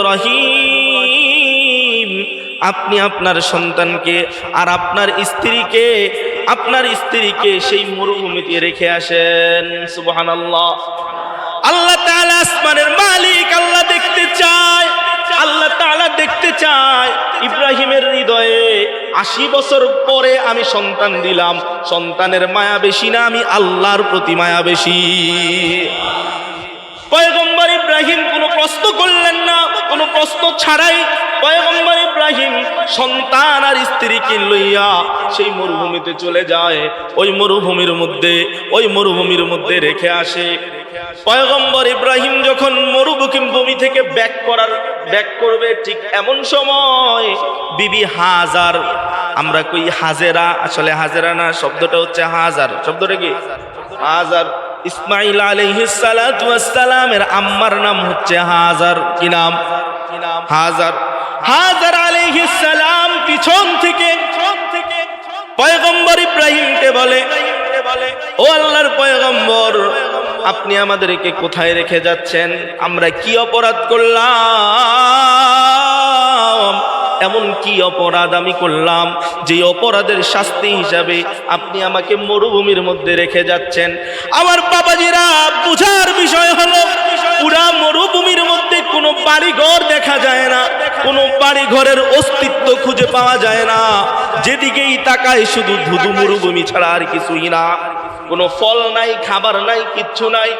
ইব্রাহিম, আপনি আপনার সন্তানকে আর আপনার স্ত্রীকে আপনার স্ত্রীকে সেই মরুভূমিতে রেখে আসেন। সুবহান আল্লাহ তাআলা আসমানের মালিক, আল্লাহ দেখতে চায়। আল্লাহ তাআলা দেখতে চায় ইব্রাহিমের হৃদয়ে আশি বছর পরে আমি সন্তান দিলাম। সন্তানের মায়া বেশি না, আমি আল্লাহর প্রতি মায়া বেশি। পয়গম্বর ইব্রাহিম প্রশ্ন করলেন না, কোনো প্রশ্ন ছাড়াই পয়গম্বর ইব্রাহিম সন্তান আর স্ত্রীকে লইয়া সেই মরুভূমিতে চলে যায়। ওই মরুভূমির মধ্যে, ওই মরুভূমির মধ্যে রেখে আসে। পয়গম্বর ইব্রাহিম যখন মরুভূমি ভূমি থেকে ব্যাক করার, ব্যাক করবে ঠিক এমন সময় বিবি হাজার, আমরা কই হাজেরা, আসলে হাজেরা না, শব্দটা হচ্ছে হাজার, শব্দটা কি? হাজার। ইসমাইল আলাইহিসসালামের আম্মার নাম হচ্ছে হাজার। কি নাম? হাজার। হাজার আলাইহিসসালাম পিছন থেকে পয়গম্বর ইব্রাহিমকে বলে, ও আল্লাহর পয়গম্বর, আপনি আমাদেরকে কোথায় রেখে যাচ্ছেন? আমরা কি অপরাধ করলাম? এমন কি অপরাধ আমি করলাম? যে অপরাধের শাস্তি হিসাবে আপনি আমাকে মরুভূমির মধ্যে রেখে যাচ্ছেন। আমার বাবাজিরা, বুঝার বিষয় হলো পুরা মরুভূমির মধ্যে কোনো বাড়ি ঘর দেখা যায় না, কোনো বাড়ি ঘরের অস্তিত্ব খুঁজে পাওয়া যায় না। যেদিকেই তাকায় শুধু ধুধু মরুভূমি ছাড়া আর কিছুই না। কোনো ফল নাই, খাবার নাই, কিচ্ছু নাই।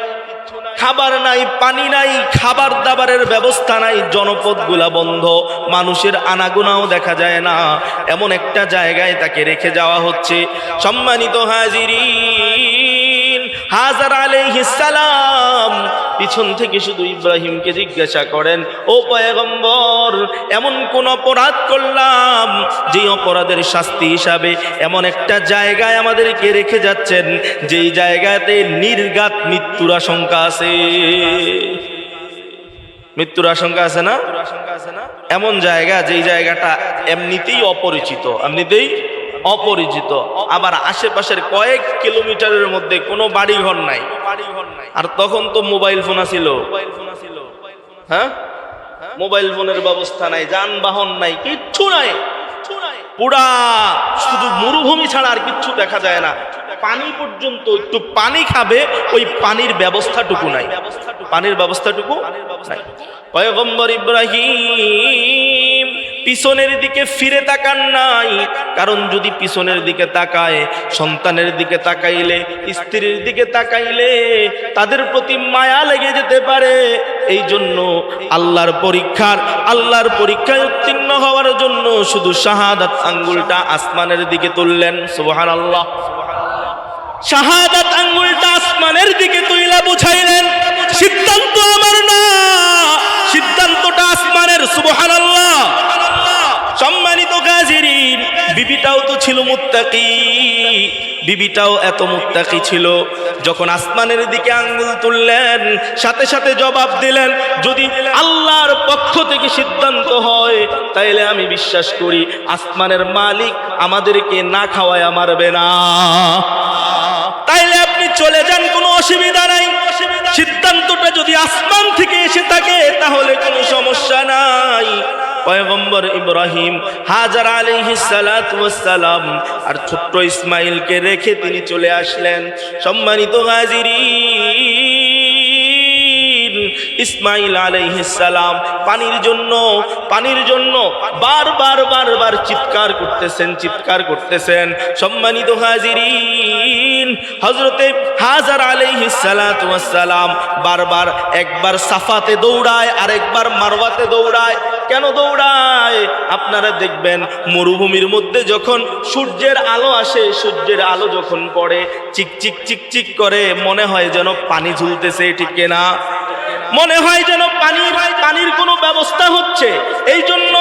খাবার নাই, পানি নাই, খাবার দাবারের ব্যবস্থা নাই, জনপদগুলা বন্ধ। মানুষের আনাগোনাও দেখা যায় না। এমন একটা জায়গায় তাকে রেখে যাওয়া হচ্ছে। সম্মানিত হাজিরিন, হাজার আলাইহিস সালাম পিছন থেকে শুধু ইব্রাহিমকে জিজ্ঞাসা করেন, ও পয়গম্বর, এমন কোন অপরাধ করলাম যে অপরাধের শাস্তি হিসাবে এমন একটা জায়গায় আমাদেরকে রেখে যাচ্ছেন, যেই জায়গাতে নির্গাত মৃত্যুর আশঙ্কা আছে? মৃত্যুর আশঙ্কা আছে না? এমন জায়গা, যেই জায়গাটা এমনিতেই অপরিচিত এমনিতেই অপরিচিত। আবার আশেপাশের কয়েক কিলোমিটারের মধ্যে কোনো বাড়িঘর নাই। আর তখন তো মোবাইল ফোন ছিল হ্যাঁ? মোবাইল ফোনের ব্যবস্থা নাই, যানবাহন নাই, কিচ্ছু নাই। পুরা শুধু মরুভূমি ছাড়া আর কিচ্ছু দেখা যায় না। পানি পর্যন্ত একটু পানি খাবে, ওই পানির ব্যবস্থাটুকু নাই। পানির ব্যবস্থাটুকু পয়গম্বর ইব্রাহিম পিছনের দিকে ফিরে তাকান নাই। কারণ যদি পিছনের দিকে তাকায়, সন্তানের দিকে তাকাইলে, স্ত্রীর দিকে তাকাইলে তাদের প্রতি মায়া লেগে যেতে পারে। এই জন্য আল্লাহর পরীক্ষার, আল্লাহর পরীক্ষায় উত্তীর্ণ হওয়ার জন্য শুধু শাহাদাত আঙ্গুলটা আসমানের দিকে তুললেন। সুবহান আল্লাহ শাহাদাত আঙ্গুলটা আসমানের দিকে তুইলা বুঝাইলেন। সিদ্ধান্ত আমার না। সিদ্ধান্তটা আসমানের সুবহান আল্লাহ সম্মানিত গাজিরিন বিবিটাও তো ছিল মুত্তাকি। বিবিটাও এত মুত্তাকি ছিল, যখন আসমানের দিকে আঙ্গুল তুললেন, সাথে সাথে জবাব দিলেন, যদি আল্লাহর পক্ষ থেকে সিদ্ধান্ত হয়, তাইলে আমি বিশ্বাস করি আসমানের মালিক আমাদেরকে না খাওয়ায় মারবে না। তাইলে আপনি চলে যান, কোনো অসুবিধা নাই। সিদ্ধান্তটা যদি আসমান থেকে এসে থাকে, তাহলে কোনো সমস্যা নাই। পয়গম্বর ইব্রাহিম হাজার সালাতু সালাম আর ছোট্ট ইসমাইলকে রেখে তিনি চলে আসলেন। সম্মানিত হাজিরিন, ইসমাইল সালাম পানির জন্য পানির জন্য বারবার বারবার চিৎকার করতেছেন চিৎকার করতেছেন। সম্মানিত হাজিরিন হজরতে হাজার সালাম বারবার একবার সাফাতে দৌড়ায় আর একবার মারওয়াতে দৌড়ায় কেন দৌড়ায়? আপনারা দেখবেন মরুভূমির মধ্যে যখন সূর্যের আলো আসে, সূর্যের আলো যখন পড়ে চিকচিক চিক চিক চিক করে, মনে হয় যেন পানি ঝুলতেছে, ঠিক না মনে হয় যেন পানির পানির কোনো ব্যবস্থা হচ্ছে। এই জন্য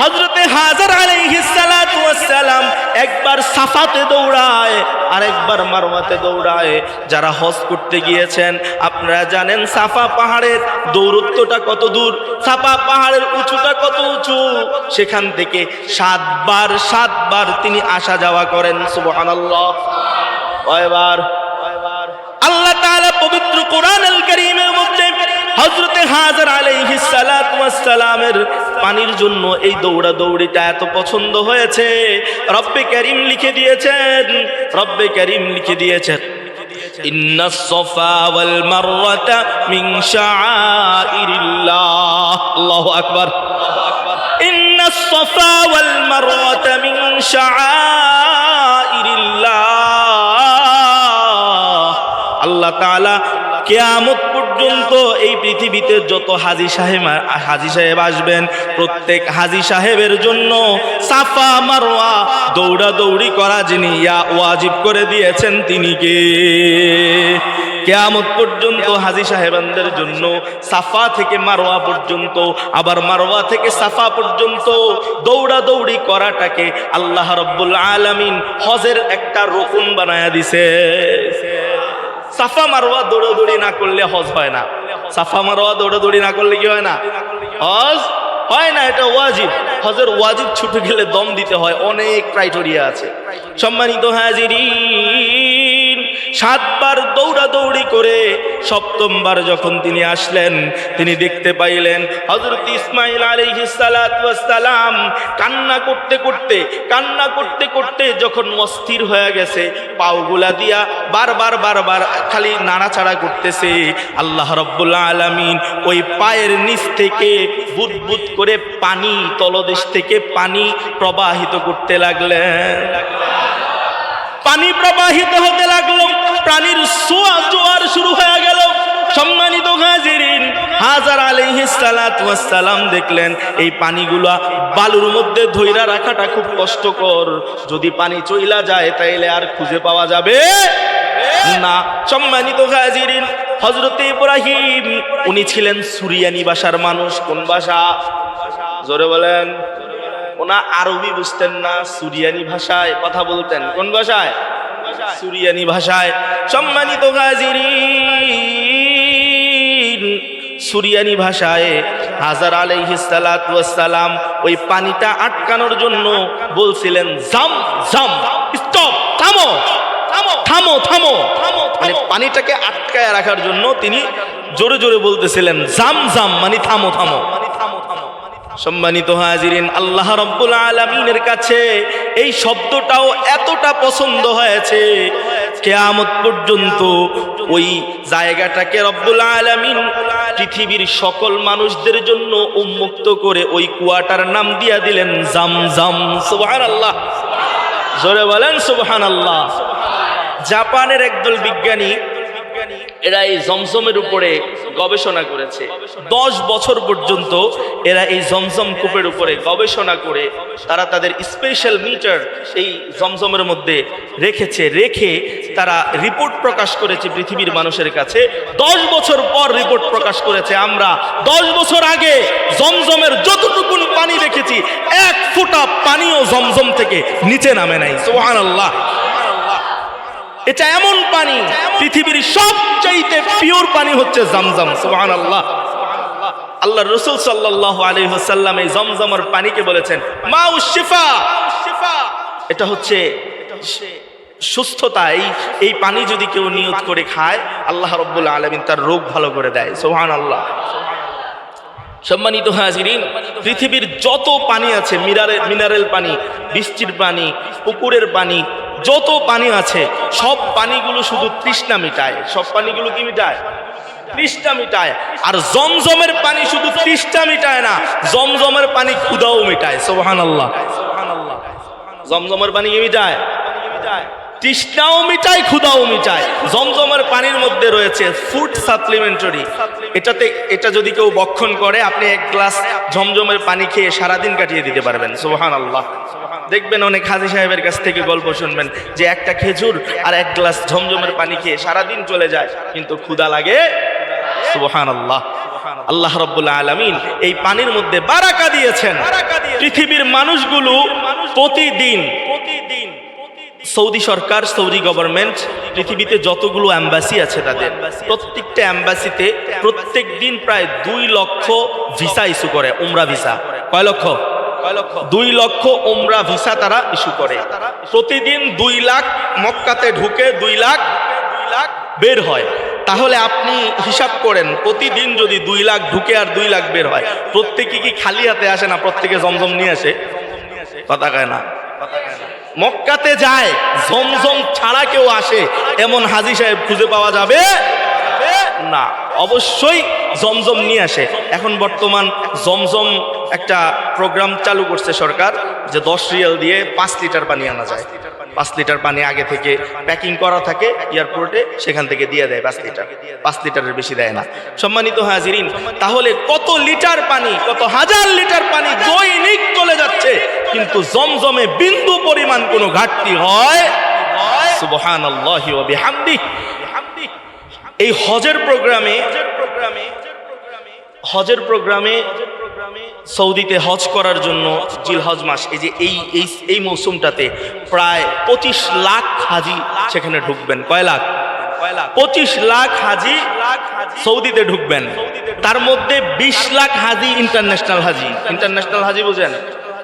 হজরতে হাজার আলাইহিসালাম একবার সাফাতে দৌড়ায় আর একবার মারওয়াতে দৌড়ায়। যারা হজ করতে গিয়েছেন, আপনারা জানেন সাফা পাহাড়ের দৌরত্বটা কত দূর? সাফা পাহাড়ের উঁচুটা কত উঁচু? সেখান থেকে সাতবার সাতবার তিনি আসা যাওয়া করেন, সুবহানাল্লাহ। কয়বার আল্লাহ তাআলা পবিত্র কোরআন আল কারীমের মধ্যে হজরতে হাজার আলাইহিস সালাতু ওয়াস সালামের পানির জন্য এই দৌড়া দৌড়িটা এত পছন্দ হয়েছে রব্বে করিম লিখে দিয়েছেন রব্বে করিম লিখে দিয়েছেন إن الصفا والمروة من شعائر الله الله أكبر إن الصفا والمروة من شعائر الله আল্লাহ তাআলা কেয়ামত পর্যন্ত এই পৃথিবীতে যত হাজি সাহেব হাজি সাহেব আসবেন প্রত্যেক হাজি সাহেবের জন্য সাফা মারোয়া দৌড়া দৌড়ি করা যিনি ইয়া ওয়াজিব করে দিয়েছেন তিনি কে? কেয়ামত পর্যন্ত হাজি সাহেবানদের জন্য সাফা থেকে মারোয়া পর্যন্ত আবার মারোয়া থেকে সাফা পর্যন্ত দৌড়া দৌড়ি করাটাকে আল্লাহ রব্বুল আলামিন হজের একটা রকুন বানায়া দিছে। সাফা মারোয়া দৌড়াদৌড়ি না করলে হজ হয় না। সাফা মারোয়া দৌড়াদৌড়ি না করলে কি হয় না? হজ হয় না, এটা ওয়াজিব। হজের ওয়াজিব ছুটে গেলে দম দিতে হয়, অনেক ক্রাইটেরিয়া আছে। সম্মানিত হাজিরিন। সাতবার দৌড়াদৌড়ি করে সপ্তমবার যখন তিনি আসলেন, তিনি দেখতে পাইলেন হজরত ইসমাইল আলাইহিসালাম কান্না করতে করতে, কান্না করতে করতে যখন অস্থির হয়ে গেছে, পাওগুলা দিয়া বারবার বারবার খালি নাড়াচাড়া করতেছে। আল্লাহ রব্বুল আলামিন ওই পায়ের নিচ থেকে বুদবুদ করে পানি তলদেশ থেকে পানি প্রবাহিত করতে লাগলেন। পানি প্রবাহিত হতে লাগল সালাম দেখলেন, এই পানিগুলা বালুর মধ্যে ধইরা রাখাটা খুব কষ্টকর। যদি পানি চইলা যায়, তাইলে আর খুঁজে পাওয়া যাবে না। সম্মানিত হাজিরিন হজরত ইব্রাহিম, উনি ছিলেন সুরিয়ানি ভাষার মানুষ। কোন ভাষা? জোরে বলেন। ওনা আরবি বুঝতেন না, সুরিয়ানি ভাষায় কথা বলতেন। কোন ভাষায়? সুরিয়ানি ভাষায়। সম্মানিত গাজিরিন সুরিয়ানি ভাষায় হাজার আলাইহিসালাম ওই পানিটা আটকানোর জন্য বলছিলেন জাম জাম স্টপ থামো। থামো থামো। মানে পানিটাকে আটকায় রাখার জন্য তিনি জোরে জোরে বলতেছিলেন জাম জাম মানে থামো থামো। সম্মানিত হাজিরিন আল্লাহ রব্বুল আলমিনের কাছে এই শব্দটাও এতটা পছন্দ হয়েছে কেয়ামত পর্যন্ত ওই জায়গাটাকে রব্বুল আলমিন পৃথিবীর সকল মানুষদের জন্য উন্মুক্ত করে ওই কুয়াটার নাম দিয়া দিলেন জাম জাম সুবহান আল্লাহ জোরে বলেন সুবহান আল্লাহ জাপানের একদল বিজ্ঞানী, এরা এই জমজমের উপরে গবেষণা করেছে। দশ বছর পর্যন্ত এরা এই জমজম কূপের উপরে গবেষণা করে তারা তাদের স্পেশাল মিটার এই জমজমের মধ্যে রেখেছে, রেখে তারা রিপোর্ট প্রকাশ করেছে পৃথিবীর মানুষের কাছে। দশ বছর পর রিপোর্ট প্রকাশ করেছে আমরা। দশ বছর আগে জমজমের যতটুকুন পানি দেখেছি, এক ফুটা পানিও জমজম থেকে নিচে নামে নাই। সোহান আল্লাহ এটা এমন পানি, পৃথিবীর সবচাইতে পিওর পানি হচ্ছে জামজাম সুবহান আল্লাহ আল্লাহ রসুল সাল্লাহ আলী এই জমজমের পানিকে বলেছেন মা শিফা। এটা হচ্ছে সুস্থতা, এই এই পানি যদি কেউ নিয়ত করে খায়, আল্লাহ রব্বুল আলমিন তার রোগ ভালো করে দেয় সোহান আল্লাহ সম্মানিত হাজিরিন, পৃথিবীর যত পানি আছে মিনারেল পানি, বৃষ্টির পানি, পুকুরের পানি যত পানি আছে, সব পানিগুলো শুধু তৃষ্ণা মিটায়। সব পানিগুলো কি মিটায়? তৃষ্ণা মিটায়। আর জমজমের পানি শুধু তৃষ্ণা মিটায় না, জমজমের পানি ক্ষুদাও মিটায়। সোহান আল্লাহ জমজমের পানি কি মিটায়? তৃষ্ণাও মিটায়, ক্ষুদাও মিটায়। জমজমের পানির মধ্যে রয়েছে ফুড সাপ্লিমেন্টারি এটাতে, এটা যদি কেউ বক্ষণ করে, আপনি এক গ্লাস জমজমের পানি খেয়ে সারাদিন কাটিয়ে দিতে পারবেন। সোহান আল্লাহ দেখবেন অনেক হাজি সাহেবের কাছ থেকে গল্প শুনবেন যে একটা খেজুর আর এক গ্লাস ঝমঝমের পানি খেয়ে সারাদিন চলে যায়, কিন্তু ক্ষুদা লাগে। সুবহান আল্লাহ আল্লাহ রব্বুল আলমিন এই পানির মধ্যে বারাকা দিয়েছেন। পৃথিবীর মানুষগুলো প্রতিদিন প্রতিদিন সৌদি সরকার, সৌদি গভর্নমেন্ট, পৃথিবীতে যতগুলো অ্যাম্বাসি আছে তাদের, প্রত্যেকটা অ্যাম্বাসিতে প্রত্যেক দিন প্রায় দুই লক্ষ ভিসা ইস্যু করে, উমরা ভিসা। কয় লক্ষ? দুই লক্ষ ওমরা ভিসা তারা ইস্যু করে। প্রতিদিন দুই লাখ মক্কাতে ঢুকে দুই লাখ দুই লাখ বের হয়। তাহলে আপনি হিসাব করেন, প্রতিদিন যদি দুই লাখ ঢুকে আর দুই লাখ বের হয়, প্রত্যেকে কি খালি হাতে আসে না, প্রত্যেকে জমজম নিয়ে আসে? কথা কয় না। মক্কাতে যায়, জমজম ছাড়া কেউ আসে, এমন হাজি সাহেব খুঁজে পাওয়া যাবে? না। অবশ্যই জমজম নিয়ে আসে। এখন বর্তমান জমজম একটা প্রোগ্রাম চালু করছে সরকার যে দশ রিয়াল দিয়ে পাঁচ লিটার পানি আনা যায়। পাঁচ লিটার পানি আগে থেকে প্যাকিং করা থাকে এয়ারপোর্টে সেখান থেকে দিয়ে দেয় পাঁচ লিটার। পাঁচ লিটারের বেশি দেয় না। সম্মানিত হাজিরিন, তাহলে কত লিটার পানি, কত হাজার লিটার পানি দৈনিক চলে যাচ্ছে, কিন্তু জমজমে বিন্দু পরিমাণ কোনো ঘাটতি হয়? এই হজের প্রোগ্রামে হজের প্রোগ্রামে সৌদিতে হজ করার জন্য জিলহজ মাস, এই যে এই এই এই মৌসুমটাতে প্রায় পঁচিশ লাখ হাজি সেখানে ঢুকবেন। কয় লাখ? পঁচিশ লাখ হাজি সৌদিতে ঢুকবেন। তার মধ্যে বিশ লাখ হাজি ইন্টারন্যাশনাল হাজি। ইন্টারন্যাশনাল হাজি বুঝেন?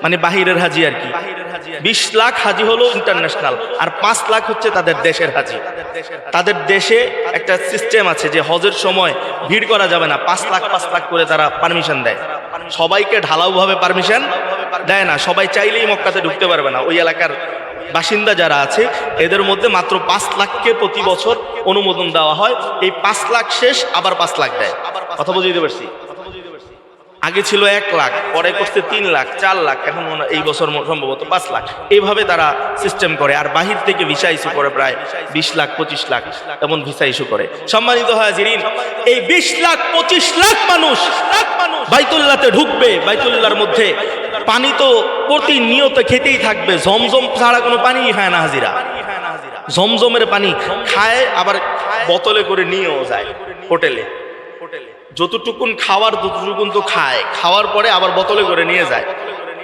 মানে বাহিরের হাজি আর কি। বিশ লাখ হাজি হলো ইন্টারন্যাশনাল আর পাঁচ লাখ হচ্ছে তাদের দেশের হাজি। তাদের দেশে একটা সিস্টেম আছে যে হজের সময় ভিড় করা যাবে না, পাঁচ লাখ পাঁচ লাখ করে তারা পারমিশন দেয়। সবাইকে ঢালাওভাবে পারমিশন দেয় না, সবাই চাইলেই মক্কাতে ঢুকতে পারবে না। ওই এলাকার বাসিন্দা যারা আছে, এদের মধ্যে মাত্র পাঁচ লাখকে প্রতি বছর অনুমোদন দেওয়া হয়। এই পাঁচ লাখ শেষ, আবার পাঁচ লাখ দেয়। কথা বুঝতে পারছি? আগে ছিল এক লাখ, পরে করছে তিন লাখ, চার লাখ, এখন হয় এই বছর সম্ভবত পাঁচ লাখ। এইভাবে তারা সিস্টেম করে, আর বাহির থেকে ভিসা ইস্যু করে প্রায় বিশ লাখ, পঁচিশ লাখ, এমন ভিসা ইস্যু করে। সম্মানিত হয় জিরিন এই বিশ লাখ, পঁচিশ লাখ মানুষ বাইতুল্লাতে ঢুকবে বাইতুল্লার মধ্যে পানি তো প্রতিনিয়ত খেতেই থাকবে, জমজম ছাড়া কোনো পানি খায় না হাজিরা। জমজমের পানি খায়, আবার বোতলে করে নিয়েও যায় হোটেলে। যতটুকুন খাওয়ার, ততটুকুন তো খায়। খাওয়ার পরে আবার বোতলে করে নিয়ে যায়।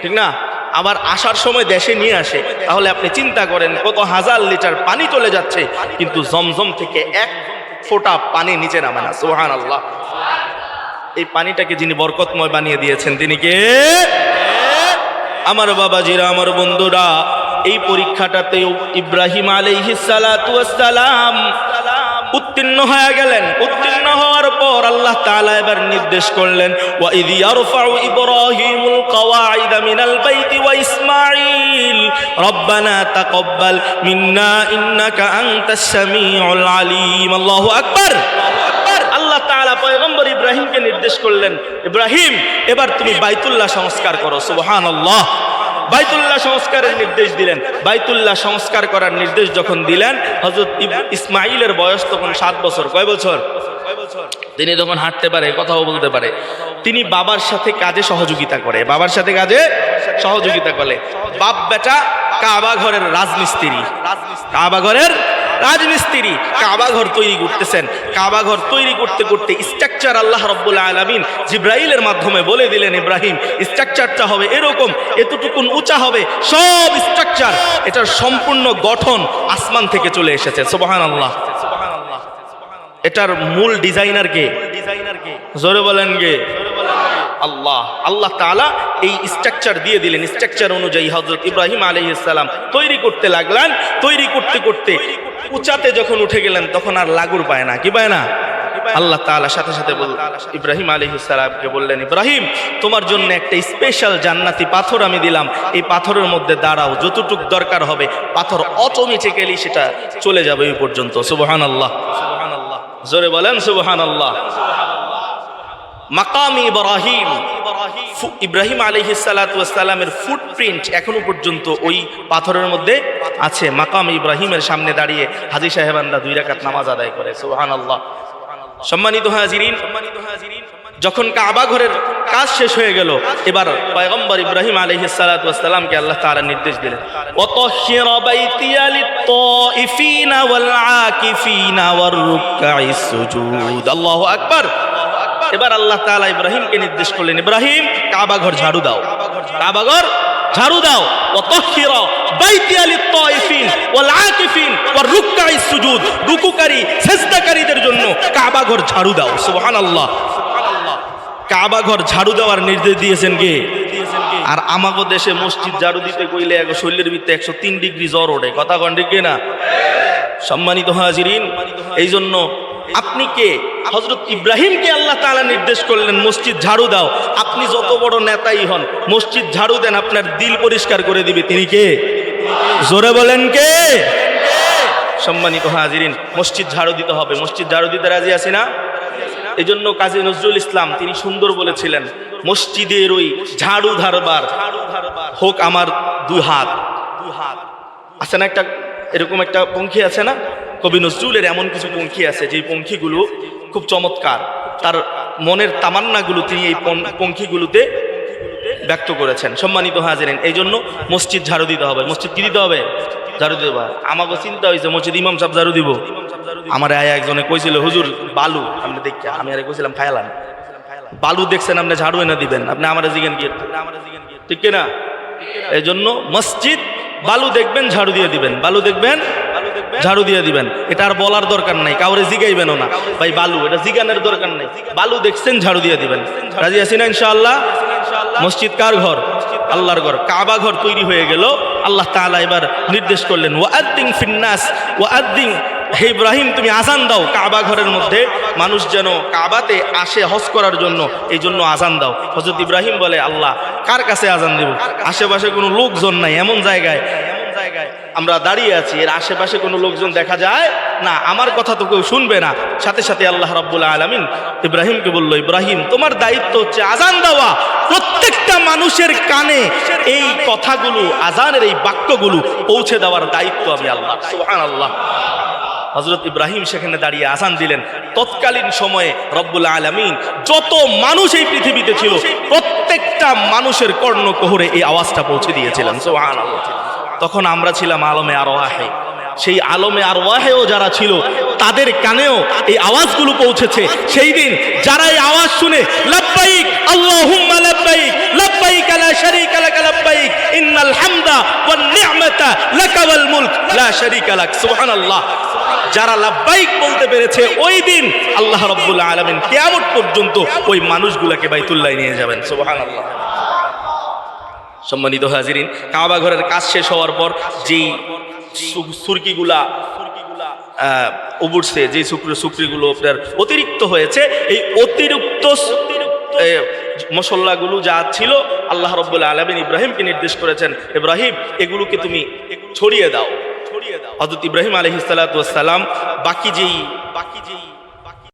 ঠিক না? আবার আসার সময় দেশে নিয়ে আসে। তাহলে আপনি চিন্তা করেন, কত হাজার লিটার পানি চলে যাচ্ছে। কিন্তু জমজম থেকে এক ফোঁটা পানি নিচে নামে না। সোহান আল্লাহ এই পানিটাকে যিনি বরকতময় বানিয়ে দিয়েছেন, তিনি কে? আমার বাবাজিরা, আমার বন্ধুরা, এই পরীক্ষাটাতেও ইব্রাহিম আলাইহিসালাম উত্তীর্ণ হয়ে গেলেন। উত্তীর্ণ পর আল্লাহ তাআলা এবার নির্দেশ করলেন, ওয়া ইয ইয়ারফাউ ইব্রাহিমুল কওয়াইদা মিনাল বাইতি ওয়া ইসমাঈল, রব্বানা তাকাব্বাল মিন্না ইন্নাকা আনতাস সামিউল আলিম। আল্লাহু তাআলা পয়গম্বর ইব্রাহিমকে নির্দেশ করলেন, ইব্রাহিম, এবার তুমি বাইতুল্লাহ সংস্কার করো। সুবহানাল্লাহ। বাইতুল্লাহ সংস্কারের নির্দেশ দিলেন। বাইতুল্লাহ সংস্কার করার নির্দেশ যখন দিলেন হজরত ইসমাইলের বয়স তখন সাত বছর। কয় বছর? তিনি তখন হাঁটতে পারে, কথাও বলতে পারে। তিনি বাবার সাথে কাজে সহযোগিতা করে। বাবার সাথে কাজে সহযোগিতা করে। বাপ বেটা কাবা ঘরের রাজমিস্ত্রি। কাবা ঘরের রাজমিস্ত্রি কাবা ঘর তৈরি করতেছেন। কাবা ঘর তৈরি করতে করতে স্ট্রাকচার আল্লাহ রব্বুল আলমিন জিব্রাইলের মাধ্যমে বলে দিলেন, ইব্রাহিম স্ট্রাকচারটা হবে এরকম, এতটুকুন উঁচা হবে, সব স্ট্রাকচার এটার সম্পূর্ণ গঠন আসমান থেকে চলে এসেছে। সুবহান আল্লাহ এটার মূল ডিজাইনার কে? জোরে বলেন গে। আল্লাহ। আল্লাহ তাআলা এই স্ট্রাকচার দিয়ে দিলেন। স্ট্রাকচার অনুযায়ী হজরত ইব্রাহিম আলাইহিসসালাম তৈরি করতে লাগলেন। তৈরি করতে করতে উঁচাতে যখন উঠে গেলেন তখন আর লাগুর পায় না। কি পায় না? আল্লাহ তালা সাথে সাথে বল ইব্রাহিম আলী আলাইহিসসালামকে বললেন ইব্রাহিম তোমার জন্য একটা স্পেশাল জান্নাতি পাথর আমি দিলাম। এই পাথরের মধ্যে দাঁড়াও যতটুক দরকার হবে পাথর অটোমেটিক্যালি সেটা চলে যাবে এই পর্যন্ত। সুবহান আল্লাহ জোরে বলেন সুবহানাল্লাহ। মাকাম ইব্রাহিম। ইব্রাহিম আলহ সালাতামের ফুটপ্রিন্ট এখনও পর্যন্ত ওই পাথরের মধ্যে আছে। মাকাম ইব্রাহিমের সামনে দাঁড়িয়ে হাজি সাহেবানরা দুই রাকাত নামাজ আদায় করে। সোহান আল্লাহ সম্মানিত হাজিরিন, যখন কাবা ঘরের কাজ শেষ হয়ে গেল, এবার পয়গম্বর ইব্রাহিম আলহ সালাতামকে আল্লাহ তারা নির্দেশ দিলেন অত আকবার। এবার আল্লাহ তালা ইব্রাহিমকে নির্দেশ করলেন, ইব্রাহিম কাবাঘর ঝাড়ু দাও। কাবাঘর ঝাড়ু দাও। অতক্ষির বাইতি রুকুকারী জন্য কাবাঘর ঝাড়ু দাও। কাবাঘর ঝাড়ু নির্দেশ দিয়েছেন কে? আর দেশে মসজিদ ঝাড়ু দিতে এক একশো তিন ডিগ্রি জ্বর ওঠে। কথা না সম্মানিত হাজির এই জন্য আপনি কে? হজরত ইব্রাহিমকে আল্লাহ তালা নির্দেশ করলেন, মসজিদ ঝাড়ু দাও। আপনি যত বড় নেতাই হন, মসজিদ ঝাড়ু দেন, আপনার দিল পরিষ্কার করে দিবে। তিনি কে? জোরে বলেন কে? সম্মানিত হাজিরিন, মসজিদ ঝাড়ু দিতে হবে। মসজিদ ঝাড়ু দিতে রাজি আছি না? এই জন্য কাজী নজরুল ইসলাম, তিনি সুন্দর বলেছিলেন, মসজিদের ওই ঝাড়ু ধারবার হোক আমার দুই হাত দুই হাত। আছে না একটা, এরকম একটা পঙ্খী আছে না? কবি নজরুলের এমন কিছু পঙ্খী আছে যে পঙ্খীগুলো খুব চমৎকার। তার মনের তামান্নাগুলো তিনি এই পঙ্খীগুলোতে ব্যক্ত করেছেন। সম্মানিত হাজিরেন এই জন্য মসজিদ ঝাড়ু দিতে হবে। মসজিদ কি দিতে হবে? ঝাড়ু দিতে হবে। আমাকে চিন্তা হয়েছে মসজিদ ইমাম সাহেব ঝাড়ু দিব। আমার আয় একজনে কইছিল, হুজুর, বালু। আপনি দেখি, আমি আরে কইছিলাম, খাইলাম। বালু দেখছেন, আপনি ঝাড়ু এনে দিবেন। আপনি আমার জিগেন গিয়ে, ঠিক না এই জন্য মসজিদ বালু দেখবেন, ঝাড়ু দিয়ে দিবেন। বালু দেখবেন ঝাড়ু দিয়ে দিবেন। এটা আর বলার দরকার নাই, কাউরে জিগাইবেনও না। ভাই, বালু, এটা জিগানের দরকার নাই। বালু দেখছেন, ঝাড়ু দিয়ে দিবেন। রাজি আছি না ইনশাআল্লাহ? মসজিদ কার ঘর? আল্লাহর ঘর। কাবা ঘর তৈরি হয়ে গেল। আল্লাহ তাআলা এবার নির্দেশ করলেন ওয়াদ্দিন ফিন্নাস ওয়াদ্দিন হে ইব্রাহিম, তুমি আজান দাও কাবা ঘরের মধ্যে। মানুষ যেন কাবাতে আসে হজ করার জন্য এই জন্য আজান দাও। হজরত ইব্রাহিম বলে, আল্লাহ, কার কাছে আজান দেব? আশেপাশে কোনো লোকজন নাই, এমন জায়গায় আমরা দাঁড়িয়ে আছি, এর আশেপাশে কোনো লোকজন দেখা যায়? না, আমার কথা তো কেউ শুনবে না। সাথে সাথে আল্লাহ রাব্বুল আলামিন ইব্রাহিমকে বলল, ইব্রাহিম, তোমার দায়িত্ব হচ্ছে আজান দেওয়া। প্রত্যেকটা মানুষের কানে এই কথাগুলো আজানের এই বাক্যগুলো পৌঁছে দেওয়ার দায়িত্ব আমি আল্লাহ। সুবহানাল্লাহ। হজরত ইব্রাহিম সেখানে দাঁড়িয়ে আসান দিলেন। তৎকালীন সময়ে রব্বুল আলমিন যত মানুষ এই পৃথিবীতে ছিল, প্রত্যেকটা মানুষের কর্ণ কোহরে এই আওয়াজটা পৌঁছে দিয়েছিলেন। সুবহানাল্লাহ। তখন আমরা ছিলাম আলমে আর ওয়াহে সেই আলমে আর ওয়াহেও যারা ছিল, তাদের কানেও এই আওয়াজগুলো পৌঁছেছে। সেই দিন যারা এই আওয়াজ শুনে, লাব্বাইক, আল্লাহুম্মা লাব্বাইক লাব্বাইক লা শারীকা লাক লাব্বাইক, ইন্নাল হামদা ওয়ান নি'মাতা লাকা মুলক, লা শারীকা লাক সুবহানাল্লাহ। যারা লাব্বাইক বলতে পেরেছে, ওই দিন আল্লাহ রব্বুল আলামিন কিয়ামত পর্যন্ত ওই মানুষগুলোকে বাইতুল্লাহ নিয়ে যাবেন, সুবহানাল্লাহ। সম্মানিত হাজিরিন, কাবা ঘরের কাজ শেষ হওয়ার পর যেই সুরকিগুলা উবুরছে যে শুক্র শুক্রিগুলো আপনার অতিরিক্ত হয়েছে, এই অতিরিক্ত মশল্লাগুলো যা ছিল, আল্লাহ রব্বুল আলমিন ইব্রাহিমকে নির্দেশ করেছেন, ইব্রাহিম, এগুলোকে তুমি ছড়িয়ে দাও। ছড়িয়ে দাও হজরত ইব্রাহিম আলহিসাল্লাম বাকি যেই বাকি যেই